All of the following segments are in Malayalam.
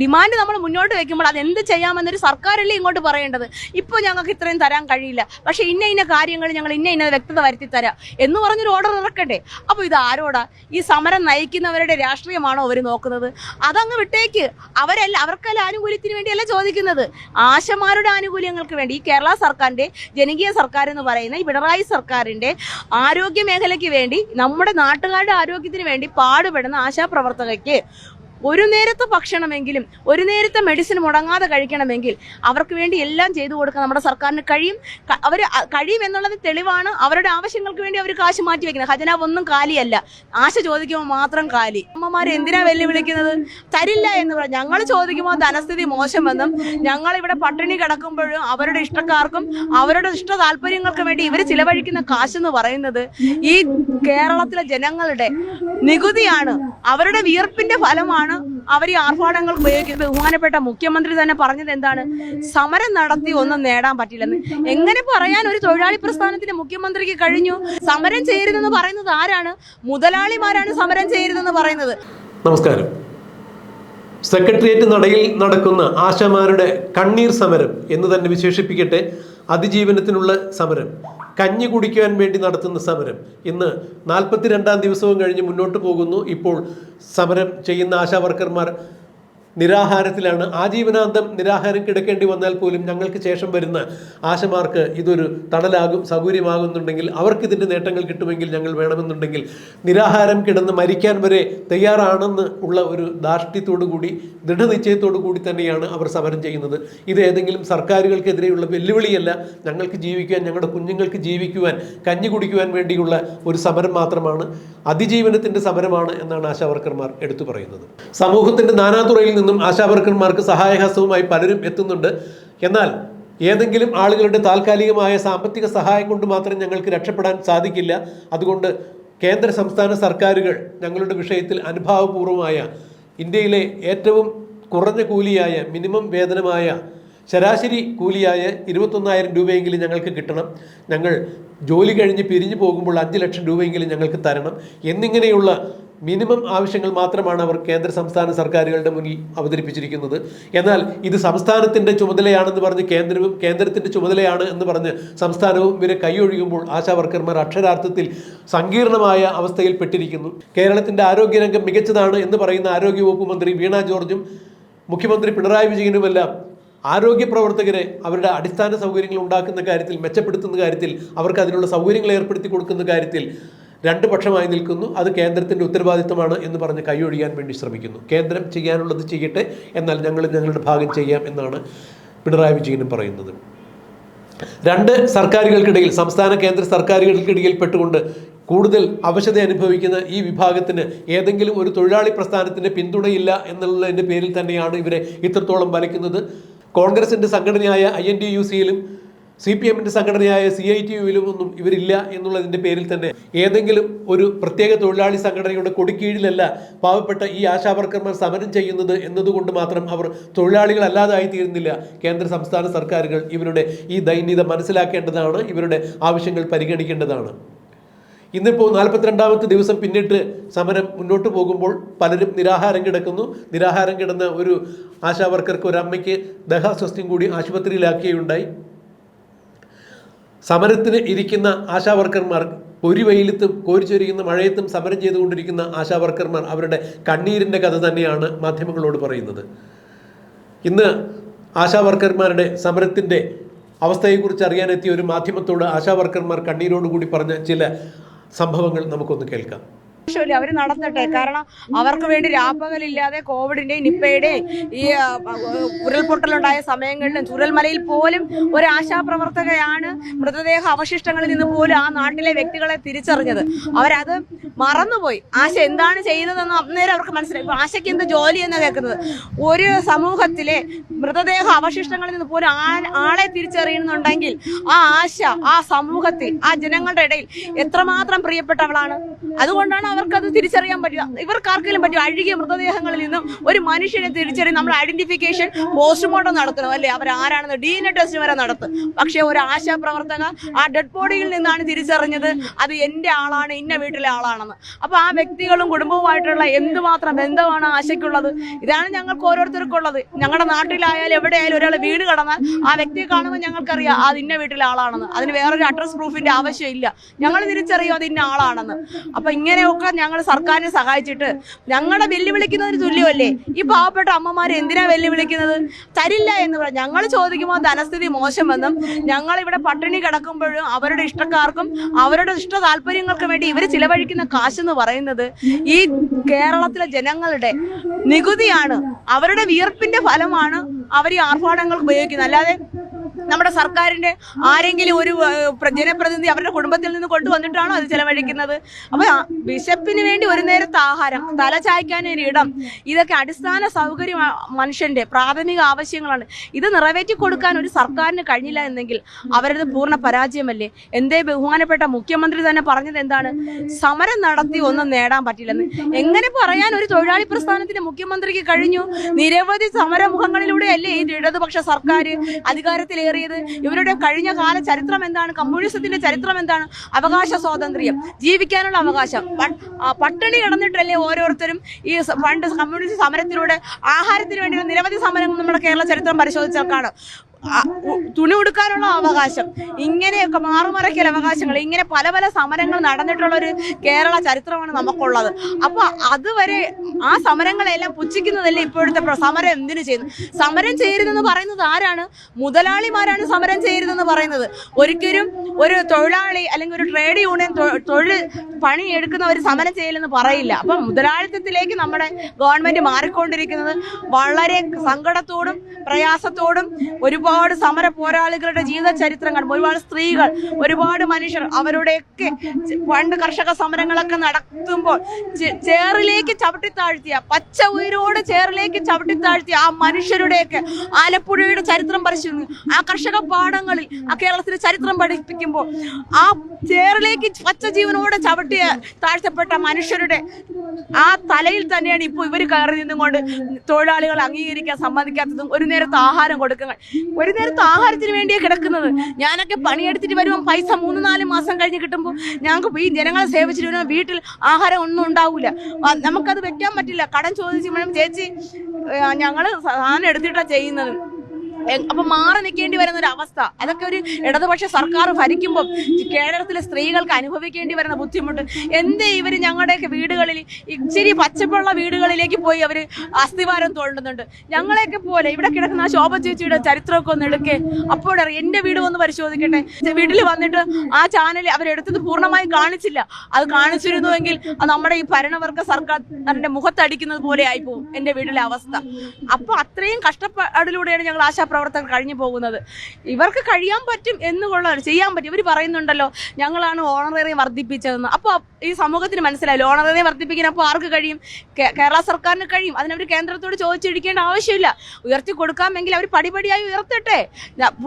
ഡിമാൻഡ് നമ്മൾ മുന്നോട്ട് വെക്കുമ്പോൾ അത് എന്ത് ചെയ്യാമെന്നൊരു സർക്കാരല്ലേ ഇങ്ങോട്ട് പറയേണ്ടത്. ഇപ്പോൾ ഞങ്ങൾക്ക് ഇത്രയും തരാൻ കഴിയില്ല. പക്ഷേ ഇന്ന ഇന്ന കാര്യങ്ങൾ ഞങ്ങൾ ഇന്ന ഇന്ന വ്യക്തത വരുത്തി തരാം എന്ന് പറഞ്ഞൊരു ഓർഡർ ഇറക്കണ്ടേ? അപ്പോൾ ഇത് ആരോടാ? ഈ സമരം നയിക്കുന്നവരുടെ രാഷ്ട്രീയമാണോ അവർ നോക്കുന്നത്? അതങ്ങ് വിട്ടേക്ക്. അവരല്ല അവർക്കല്ല ആനുകൂല്യത്തിന് വേണ്ടിയല്ല ചോദിക്കുന്നത്. ആശമാരുടെ ആനുകൂല്യങ്ങൾക്ക് വേണ്ടി ഈ കേരള സർക്കാരിന്റെ ജനകീയ സർക്കാർ എന്ന് പറയുന്ന ഈ പിണറായി സർക്കാരിന്റെ ആരോഗ്യ മേഖലയ്ക്ക് വേണ്ടി നമ്മുടെ നാട്ടുകാരുടെ ആരോഗ്യത്തിന് വേണ്ടി പാടുപെടുന്ന ആശാപ്രവർത്തകയ്ക്ക് ഒരു നേരത്തെ ഭക്ഷണമെങ്കിലും ഒരു നേരത്തെ മെഡിസിൻ മുടങ്ങാതെ കഴിക്കണമെങ്കിൽ അവർക്ക് വേണ്ടി എല്ലാം ചെയ്തു കൊടുക്കാൻ നമ്മുടെ സർക്കാരിന് കഴിയും. അവർ കഴിയും എന്നുള്ളത് തെളിവാണ്. അവരുടെ ആവശ്യങ്ങൾക്ക് വേണ്ടി അവർ കാശ് മാറ്റി വെക്കുന്നത്. ഖജനാവ് ഒന്നും കാലിയല്ല. ആശ ചോദിക്കുമ്പോൾ മാത്രം കാലി. അമ്മമാർ എന്തിനാ വെല്ലുവിളിക്കുന്നത്? തരില്ല എന്ന് പറഞ്ഞു ഞങ്ങൾ ചോദിക്കുമ്പോൾ ധനസ്ഥിതി മോശമെന്നും ഞങ്ങൾ ഇവിടെ പട്ടിണി കിടക്കുമ്പോഴും അവരുടെ ഇഷ്ടക്കാർക്കും അവരുടെ ഇഷ്ട താല്പര്യങ്ങൾക്ക് വേണ്ടി ഇവർ ചിലവഴിക്കുന്ന കാശെന്ന് പറയുന്നത് ഈ കേരളത്തിലെ ജനങ്ങളുടെ നികുതിയാണ്. അവരുടെ വിയർപ്പിന്റെ ഫലമാണ്. അവർ ഈ ആർഭാടങ്ങൾ ഉപയോഗിക്കുന്നത്. ബഹുമാനപ്പെട്ട മുഖ്യമന്ത്രി തന്നെ പറഞ്ഞത് എന്താണ്? സമരം നടത്തി ഒന്നും നേടാൻ പറ്റില്ലെന്ന്. എങ്ങനെ പറയാൻ ഒരു തൊഴിലാളി പ്രസ്ഥാനത്തിന് മുഖ്യമന്ത്രിക്ക് കഴിഞ്ഞു? സമരം ചെയ്യരുതെന്ന് പറയുന്നത് ആരാണ്? മുതലാളിമാരാണ് സമരം ചെയ്യരുതെന്ന് പറയുന്നത്. നമസ്കാരം. സെക്രട്ടേറിയറ്റ് നടയിൽ നടക്കുന്ന ആശമാരുടെ കണ്ണീർ സമരം എന്ന് തന്നെ വിശേഷിപ്പിക്കട്ടെ. അതിജീവനത്തിനുള്ള സമരം കഞ്ഞി കുടിക്കുവാൻ വേണ്ടി നടത്തുന്ന സമരം. ഇന്ന് നാൽപ്പത്തിരണ്ടാം ദിവസവും കഴിഞ്ഞ് മുന്നോട്ട് പോകുന്നു. ഇപ്പോൾ സമരം ചെയ്യുന്ന ആശാ വർക്കർമാർ നിരാഹാരത്തിലാണ്. ആജീവനാന്തം നിരാഹാരം കിടക്കേണ്ടി വന്നാൽ പോലും ഞങ്ങൾക്ക് ശേഷം വരുന്ന ആശമാർക്ക് ഇതൊരു തണലാകും സൗകര്യമാകുന്നുണ്ടെങ്കിൽ അവർക്ക് ഇതിന്റെ നേട്ടങ്ങൾ കിട്ടുമെങ്കിൽ ഞങ്ങൾ വേണമെന്നുണ്ടെങ്കിൽ നിരാഹാരം കിടന്ന് മരിക്കാൻ വരെ തയ്യാറാണെന്ന് ഉള്ള ഒരു ധാർഷ്ട്യത്തോടു കൂടി ദൃഢനിശ്ചയത്തോടു കൂടി തന്നെയാണ് അവർ സമരം ചെയ്യുന്നത്. ഇത് ഏതെങ്കിലും സർക്കാരുകൾക്കെതിരെയുള്ള വെല്ലുവിളിയല്ല. ഞങ്ങൾക്ക് ജീവിക്കുവാൻ ഞങ്ങളുടെ കുഞ്ഞുങ്ങൾക്ക് ജീവിക്കുവാൻ കഞ്ഞി കുടിക്കുവാൻ വേണ്ടിയുള്ള ഒരു സമരം മാത്രമാണ്. അതിജീവനത്തിന്റെ സമരമാണ് എന്നാണ് ആശാവർക്കർമാർ എടുത്തു പറയുന്നത്. സമൂഹത്തിന്റെ നാനാതുറയിൽ നിന്നും ആശാവർക്കർമാർക്ക് സഹായഹസ്തവുമായി പലരും എത്തുന്നുണ്ട്. എന്നാൽ ഏതെങ്കിലും ആളുകളുടെ താൽക്കാലികമായ സാമ്പത്തിക സഹായം കൊണ്ട് മാത്രം ഞങ്ങൾക്ക് രക്ഷപ്പെടാൻ സാധിക്കില്ല. അതുകൊണ്ട് കേന്ദ്ര സംസ്ഥാന സർക്കാരുകൾ ഞങ്ങളുടെ വിഷയത്തിൽ അനുഭാവപൂർവമായ ഇന്ത്യയിലെ ഏറ്റവും കുറഞ്ഞ കൂലിയായ മിനിമം വേതനമായ ശരാശരി കൂലിയായ ഇരുപത്തൊന്നായിരം രൂപയെങ്കിലും ഞങ്ങൾക്ക് കിട്ടണം. ഞങ്ങൾ ജോലി കഴിഞ്ഞ് പിരിഞ്ഞു പോകുമ്പോൾ അഞ്ച് ലക്ഷം രൂപയെങ്കിലും ഞങ്ങൾക്ക് തരണം. എന്നിങ്ങനെയുള്ള മിനിമം ആവശ്യങ്ങൾ മാത്രമാണ് അവർ കേന്ദ്ര സംസ്ഥാന സർക്കാരുകളുടെ മുന്നിൽ അവതരിപ്പിച്ചിരിക്കുന്നത്. എന്നാൽ ഇത് സംസ്ഥാനത്തിന്റെ ചുമതലയാണെന്ന് പറഞ്ഞ് കേന്ദ്രവും കേന്ദ്രത്തിന്റെ ചുമതലയാണ് എന്ന് പറഞ്ഞ് സംസ്ഥാനവും ഇവരെ കൈയൊഴിയുമ്പോൾ ആശാവർക്കർമാർ അക്ഷരാർത്ഥത്തിൽ സങ്കീർണമായ അവസ്ഥയിൽപ്പെട്ടിരിക്കുന്നു കേരളത്തിന്റെ ആരോഗ്യരംഗം മികച്ചതാണ് എന്ന് പറയുന്ന ആരോഗ്യവകുപ്പ് മന്ത്രി വീണ ജോർജും മുഖ്യമന്ത്രി പിണറായി വിജയനുമെല്ലാം ആരോഗ്യ പ്രവർത്തകരെ അവരുടെ അടിസ്ഥാന സൗകര്യങ്ങൾ ഉണ്ടാക്കുന്ന കാര്യത്തിൽ മെച്ചപ്പെടുത്തുന്ന കാര്യത്തിൽ അവർക്ക് അതിനുള്ള സൗകര്യങ്ങൾ ഏർപ്പെടുത്തി കൊടുക്കുന്ന കാര്യത്തിൽ രണ്ട് പക്ഷമായി നിൽക്കുന്നു. അത് കേന്ദ്രത്തിന്റെ ഉത്തരവാദിത്തമാണ് എന്ന് പറഞ്ഞ് കൈയൊഴിയാൻ വേണ്ടി ശ്രമിക്കുന്നു. കേന്ദ്രം ചെയ്യാനുള്ളത് ചെയ്യട്ടെ എന്നാൽ ഞങ്ങൾ ഞങ്ങളുടെ ഭാഗം ചെയ്യാം എന്നാണ് പിണറായി വിജയനും പറയുന്നത്. രണ്ട് സർക്കാരുകൾക്കിടയിൽ സംസ്ഥാന കേന്ദ്ര സർക്കാരുകൾക്കിടയിൽ പെട്ടുകൊണ്ട് കൂടുതൽ അവശത അനുഭവിക്കുന്ന ഈ വിഭാഗത്തിന് ഏതെങ്കിലും ഒരു തൊഴിലാളി പ്രസ്ഥാനത്തിന്റെ പിന്തുണയില്ല എന്നുള്ളതിന്റെ പേരിൽ തന്നെയാണ് ഇവരെ ഇത്രത്തോളം വലയ്ക്കുന്നത്. കോൺഗ്രസിന്റെ സംഘടനയായ ഐ എൻ ഡി യു സിയിലും സി പി എമ്മിന്റെ സംഘടനയായ സി ഐ ടി യുവിലും ഒന്നും ഇവരില്ല എന്നുള്ളതിന്റെ പേരിൽ തന്നെ ഏതെങ്കിലും ഒരു പ്രത്യേക തൊഴിലാളി സംഘടനയുടെ കൊടിക്കീഴിലല്ല പാവപ്പെട്ട ഈ ആശാവർക്കർമാർ സമരം ചെയ്യുന്നത് എന്നതുകൊണ്ട് മാത്രം അവർ തൊഴിലാളികളല്ലാതായി തീരുന്നില്ല. കേന്ദ്ര സംസ്ഥാന സർക്കാരുകൾ ഇവരുടെ ഈ ദൈന്യത മനസ്സിലാക്കേണ്ടതാണ് ഇവരുടെ ആവശ്യങ്ങൾ പരിഗണിക്കേണ്ടതാണ്. ഇന്നിപ്പോൾ നാൽപ്പത്തിരണ്ടാമത്തെ ദിവസം പിന്നിട്ട് സമരം മുന്നോട്ട് പോകുമ്പോൾ പലരും നിരാഹാരം കിടക്കുന്നു. നിരാഹാരം കിടന്ന ഒരു ആശാവർക്കർക്ക് ഒരു അമ്മയ്ക്ക് ദഹാസ്വസ്ഥ്യം കൂടി ആശുപത്രിയിലാക്കിയുണ്ടായി. സമരത്തിന് ഇരിക്കുന്ന ആശാവർക്കർമാർ ഒരു വെയിലത്തും കോരിച്ചൊരിക്കുന്ന മഴയത്തും സമരം ചെയ്തുകൊണ്ടിരിക്കുന്ന ആശാവർക്കർമാർ അവരുടെ കണ്ണീരിന്റെ കഥ തന്നെയാണ് മാധ്യമങ്ങളോട് പറയുന്നത്. ഇന്ന് ആശാവർക്കർമാരുടെ സമരത്തിന്റെ അവസ്ഥയെക്കുറിച്ച് അറിയാനെത്തിയ ഒരു മാധ്യമത്തോട് ആശാവർക്കർമാർ കണ്ണീരോടുകൂടി പറഞ്ഞ ചില സംഭവങ്ങൾ നമുക്കൊന്ന് കേൾക്കാം. ആവശ്യമില്ല അവർ നടത്തട്ടെ. കാരണം അവർക്ക് വേണ്ടി രാപ്പകലില്ലാതെ കോവിഡിന്റെയും നിപ്പയുടെയും ഈ ഉരുൾപൊട്ടലുണ്ടായ സമയങ്ങളിലും ചുരൽമലയിൽ പോലും ഒരു ആശാപ്രവർത്തകയാണ് മൃതദേഹ അവശിഷ്ടങ്ങളിൽ നിന്ന് പോലും ആ നാട്ടിലെ വ്യക്തികളെ തിരിച്ചറിഞ്ഞത്. അവരത് മറന്നുപോയി. ആശ എന്താണ് ചെയ്തതെന്ന് അന്നേരം അവർക്ക് മനസ്സിലായി. ആശയ്ക്ക് എന്ത് ജോലി എന്ന് കേൾക്കുന്നത്? ഒരു സമൂഹത്തിലെ മൃതദേഹ അവശിഷ്ടങ്ങളിൽ നിന്ന് പോലും ആളെ തിരിച്ചറിയുന്നുണ്ടെങ്കിൽ ആ ആശ ആ സമൂഹത്തിൽ ആ ജനങ്ങളുടെ ഇടയിൽ എത്രമാത്രം പ്രിയപ്പെട്ടവളാണ്? അതുകൊണ്ടാണ് അവർ അവർക്കത് തിരിച്ചറിയാൻ പറ്റില്ല. ഇവർക്ക് ആർക്കെങ്കിലും പറ്റും അഴുകിയ മൃതദേഹങ്ങളിൽ നിന്നും ഒരു മനുഷ്യനെ തിരിച്ചറിയും നമ്മൾ ഐഡന്റിഫിക്കേഷൻ പോസ്റ്റ്മോർട്ടം നടത്തണം അല്ലേ? അവർ ആരാണെന്ന് ഡി എൻ എ ടെസ്റ്റ് വരെ നടത്തും. പക്ഷേ ഒരു ആശാ പ്രവർത്തക ആ ഡെഡ് ബോഡിയിൽ നിന്നാണ് തിരിച്ചറിഞ്ഞത് അത് എന്റെ ആളാണ് ഇന്ന വീട്ടിലെ ആളാണെന്ന്. അപ്പൊ ആ വ്യക്തികളും കുടുംബവുമായിട്ടുള്ള എന്തുമാത്രം ബന്ധമാണ് ആശയ്ക്കുള്ളത്? ഇതാണ് ഞങ്ങൾക്ക് ഓരോരുത്തർക്കുള്ളത്. ഞങ്ങളുടെ നാട്ടിലായാലും എവിടെയായാലും ഒരാൾ വീട് കടന്നാൽ ആ വ്യക്തിയെ കാണുമ്പോൾ ഞങ്ങൾക്കറിയാം അത് ഇന്ന വീട്ടിലെ ആളാണെന്ന്. അതിന് വേറൊരു അഡ്രസ് പ്രൂഫിന്റെ ആവശ്യമില്ല. ഞങ്ങൾ തിരിച്ചറിയും അത് ഇന്ന ആളാണെന്ന്. അപ്പൊ ഇങ്ങനെയൊക്കെ ഞങ്ങൾ സർക്കാരിനെ സഹായിച്ചിട്ട് ഞങ്ങളെ വെല്ലുവിളിക്കുന്നതിന് തുല്യമല്ലേ? ഈ പാവപ്പെട്ട അമ്മമാർ എന്തിനാ വെല്ലുവിളിക്കുന്നത്? തരില്ല എന്ന് പറഞ്ഞാൽ ഞങ്ങൾ ചോദിക്കുമ്പോൾ ധനസ്ഥിതി മോശമെന്നും ഞങ്ങൾ ഇവിടെ പട്ടിണി കിടക്കുമ്പോഴും അവരുടെ ഇഷ്ടക്കാർക്കും അവരുടെ ഇഷ്ട താല്പര്യങ്ങൾക്കും വേണ്ടി ഇവർ ചിലവഴിക്കുന്ന കാശെന്ന് പറയുന്നത് ഈ കേരളത്തിലെ ജനങ്ങളുടെ നികുതിയാണ്. അവരുടെ വിയർപ്പിന്റെ ഫലമാണ് അവർ ഈ ആർഭാടങ്ങൾ ഉപയോഗിക്കുന്നത്. അല്ലാതെ നമ്മുടെ സർക്കാരിന്റെ ആരെങ്കിലും ഒരു ജനപ്രതിനിധി അവരുടെ കുടുംബത്തിൽ നിന്ന് കൊണ്ടുവന്നിട്ടാണോ അത് ചെലവഴിക്കുന്നത്? അപ്പൊ ബിഷപ്പിന് വേണ്ടി ഒരു നേരത്തെ ആഹാരം തല ചായ്ക്കാൻ ഒരു ഇടം ഇതൊക്കെ അടിസ്ഥാന സൗകര്യം മനുഷ്യന്റെ പ്രാഥമിക ആവശ്യങ്ങളാണ്. ഇത് നിറവേറ്റി കൊടുക്കാൻ ഒരു സർക്കാരിന് കഴിഞ്ഞില്ല എന്നെങ്കിൽ അവരത് പൂർണ പരാജയമല്ലേ? എന്തേ ബഹുമാനപ്പെട്ട മുഖ്യമന്ത്രി തന്നെ പറഞ്ഞത് എന്താണ്? സമരം നടത്തി ഒന്നും നേടാൻ പറ്റില്ലെന്ന്. എങ്ങനെ പറയാൻ ഒരു തൊഴിലാളി പ്രസ്ഥാനത്തിന്റെ മുഖ്യമന്ത്രിക്ക് കഴിഞ്ഞു? നിരവധി സമരമുഖങ്ങളിലൂടെ അല്ലേ ഈ ഇടതുപക്ഷ സർക്കാർ അധികാരത്തിലേറിയത് ഇവരുടെ കഴിഞ്ഞ കാല ചരിത്രം എന്താണ്? കമ്മ്യൂണിസത്തിന്റെ ചരിത്രം എന്താണ്? അവകാശ സ്വാതന്ത്ര്യം. ജീവിക്കാനുള്ള അവകാശം. പട്ടിണി കിടന്നിട്ടല്ലേ ഓരോരുത്തരും ഈ പണ്ട് കമ്മ്യൂണിസ്റ്റ് സമരത്തിലൂടെ ആഹാരത്തിന് വേണ്ടിയുള്ള നിരവധി സമരങ്ങൾ നമ്മുടെ കേരള ചരിത്രം പരിശോധിച്ചാൽ കാണും തുണി ഉടുക്കാനുള്ള അവകാശം. ഇങ്ങനെയൊക്കെ മാറുമറയ്ക്കൽ അവകാശങ്ങൾ. ഇങ്ങനെ പല പല സമരങ്ങൾ നടന്നിട്ടുള്ള ഒരു കേരള ചരിത്രമാണ് നമുക്കുള്ളത്. അപ്പൊ അതുവരെ ആ സമരങ്ങളെല്ലാം പുച്ഛിക്കുന്നതല്ലേ ഇപ്പോഴത്തെ സമരം എന്തിനു ചെയ്യുന്നു? സമരം ചെയ്യരുതെന്ന് പറയുന്നത് ആരാണ്? മുതലാളിമാരാണ് സമരം ചെയ്യരുതെന്ന് പറയുന്നത്. ഒരിക്കലും ഒരു തൊഴിലാളി അല്ലെങ്കിൽ ഒരു ട്രേഡ് യൂണിയൻ തൊഴിൽ പണി എടുക്കുന്ന ഒരു സമരം ചെയ്യലെന്ന് പറയില്ല. അപ്പൊ മുതലാളിത്തത്തിലേക്ക് നമ്മുടെ ഗവൺമെന്റ് മാറിക്കൊണ്ടിരിക്കുന്നത് വളരെ സങ്കടത്തോടും പ്രയാസത്തോടും ഒരുപാട് സമര പോരാളികളുടെ ജീവിത ചരിത്രങ്ങൾ ഒരുപാട് സ്ത്രീകൾ ഒരുപാട് മനുഷ്യർ അവരുടെയൊക്കെ പണ്ട് കർഷക സമരങ്ങളൊക്കെ നടത്തുമ്പോൾ ചേറിലേക്ക് ചവിട്ടിത്താഴ്ത്തിയ പച്ച ഉയരോട് ചേറിലേക്ക് ചവിട്ടിത്താഴ്ത്തിയ ആ മനുഷ്യരുടെയൊക്കെ ആലപ്പുഴയുടെ ചരിത്രം പരിശോധിക്കുന്നു. ആ കർഷക പാഠങ്ങളിൽ ആ കേരളത്തിന്റെ ചരിത്രം പഠിപ്പിക്കുമ്പോൾ ആ ചേറിലേക്ക് പച്ച ജീവനോടെ ചവിട്ടിയ താഴ്ത്തപ്പെട്ട മനുഷ്യരുടെ ആ തലയിൽ തന്നെയാണ് ഇപ്പോൾ ഇവർ കയറി നിന്നുകൊണ്ട് തൊഴിലാളികൾ അംഗീകരിക്കാൻ സമ്മതിക്കാത്തതും ഒരു നേരത്തെ ആഹാരം കൊടുക്കുക ഒരു നേരത്തെ ആഹാരത്തിന് വേണ്ടിയാണ് കിടക്കുന്നത്. ഞാനൊക്കെ പണിയെടുത്തിട്ട് വരുമ്പോൾ പൈസ മൂന്ന് നാല് മാസം കഴിഞ്ഞ് കിട്ടുമ്പോൾ ഞങ്ങൾക്ക് ഈ ജനങ്ങളെ സേവിച്ചിട്ട് വരുമ്പോൾ വീട്ടിൽ ആഹാരം ഒന്നും ഉണ്ടാവില്ല നമുക്കത് വെക്കാൻ പറ്റില്ല. കടം ചോദിച്ച് ചേച്ചി ഞങ്ങൾ സാധനം എടുത്തിട്ടാണ് ചെയ്യുന്നത്. അപ്പൊ മാറി നിൽക്കേണ്ടി വരുന്ന ഒരു അവസ്ഥ. അതൊക്കെ ഒരു ഇടതുപക്ഷ സർക്കാർ ഭരിക്കുമ്പോൾ കേരളത്തിലെ സ്ത്രീകൾക്ക് അനുഭവിക്കേണ്ടി വരുന്ന ബുദ്ധിമുട്ട്. എന്തേ ഇവർ ഞങ്ങളുടെയൊക്കെ വീടുകളിൽ ഇച്ചിരി പച്ചപ്പുള്ള വീടുകളിലേക്ക് പോയി അവർ അസ്ഥിവാരം തോണ്ടുന്നുണ്ട്. ഞങ്ങളെയൊക്കെ പോലെ ഇവിടെ കിടക്കുന്ന ആ ശോഭ ചേച്ചിയുടെ ചരിത്രമൊക്കെ ഒന്ന് എടുക്കേ. അപ്പോഴറിയാം എന്റെ വീട് ഒന്ന് പരിശോധിക്കട്ടെ. വീട്ടിൽ വന്നിട്ട് ആ ചാനൽ അവരെടുത്തത് പൂർണമായും കാണിച്ചില്ല. അത് കാണിച്ചിരുന്നുവെങ്കിൽ നമ്മുടെ ഈ ഭരണവർഗ സർക്കാരിന്റെ മുഖത്തടിക്കുന്നത് പോലെ ആയിപ്പോവും എന്റെ വീട്ടിലെ അവസ്ഥ. അപ്പൊ അത്രയും കഷ്ടപ്പാടിലൂടെയാണ് ഞങ്ങൾ ആശാപ്രവർത്തകർ കഴിഞ്ഞു പോകുന്നത്. ഇവർക്ക് കഴിയാൻ പറ്റും എന്നുള്ളതാണ് ചെയ്യാൻ പറ്റും. ഇവർ പറയുന്നുണ്ടല്ലോ ഞങ്ങളാണ് ഓണറേറിയം വർദ്ധിപ്പിച്ചതെന്ന്. അപ്പോൾ ഈ സമൂഹത്തിന് മനസ്സിലായില്ല ഓണറേറിയം വർദ്ധിപ്പിക്കാൻ അപ്പോൾ ആർക്ക് കഴിയും? കേരള സർക്കാരിന് കഴിയും. അതിനവർ കേന്ദ്രത്തോട് ചോദിച്ചിരിക്കേണ്ട ആവശ്യമില്ല. ഉയർത്തി കൊടുക്കാമെങ്കിൽ അവർ പടിപടിയായി ഉയർത്തട്ടെ.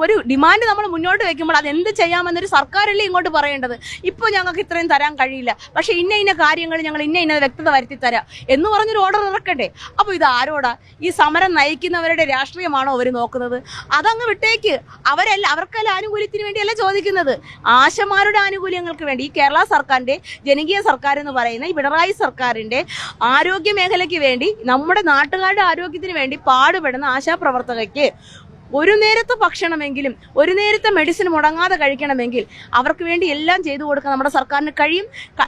ഒരു ഡിമാൻഡ് നമ്മൾ മുന്നോട്ട് വെക്കുമ്പോൾ അത് എന്ത് ചെയ്യാമെന്നൊരു സർക്കാരല്ലേ ഇങ്ങോട്ട് പറയേണ്ടത്. ഇപ്പോൾ ഞങ്ങൾക്ക് ഇത്രയും തരാൻ കഴിയില്ല. പക്ഷേ ഇന്ന ഇന്ന കാര്യങ്ങൾ ഞങ്ങൾ ഇന്ന ഇന്ന വ്യക്തത വരുത്തി തരാം എന്ന് പറഞ്ഞൊരു ഓർഡർ ഇറക്കട്ടെ അപ്പോൾ ഇത് ആരോടാ? ഈ സമരം നയിക്കുന്നവരുടെ രാഷ്ട്രീയമാണോ അവർ നോക്കുന്നത്? അതങ്ങ് വിട്ടേക്ക്. അവരല്ല അവർക്കല്ല ആനുകൂല്യത്തിന് വേണ്ടിയല്ല ചോദിക്കുന്നത്. ആശമാരുടെ ആനുകൂല്യങ്ങൾക്ക് വേണ്ടി ഈ കേരള സർക്കാരിന്റെ ജനകീയ സർക്കാർ എന്ന് പറയുന്ന ഈ പിണറായി സർക്കാരിന്റെ ആരോഗ്യ മേഖലയ്ക്ക് വേണ്ടി നമ്മുടെ നാട്ടുകാരുടെ ആരോഗ്യത്തിന് വേണ്ടി പാടുപെടുന്ന ആശാപ്രവർത്തകയ്ക്ക് ഒരു നേരത്തെ ഭക്ഷണമെങ്കിലും ഒരു നേരത്തെ മെഡിസിൻ മുടങ്ങാതെ കഴിക്കണമെങ്കിൽ അവർക്ക് വേണ്ടി എല്ലാം ചെയ്തു കൊടുക്കാൻ നമ്മുടെ സർക്കാരിന് കഴിയും.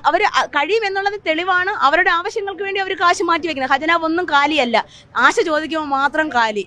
അവർ കഴിയും എന്നുള്ളത് തെളിവാണ്. അവരുടെ ആവശ്യങ്ങൾക്ക് വേണ്ടി അവർ കാശ് മാറ്റി വെക്കുന്നത് ഖജനാവ് ഒന്നും കാലിയല്ല. ആശ ചോദിക്കുമ്പോൾ മാത്രം കാലി.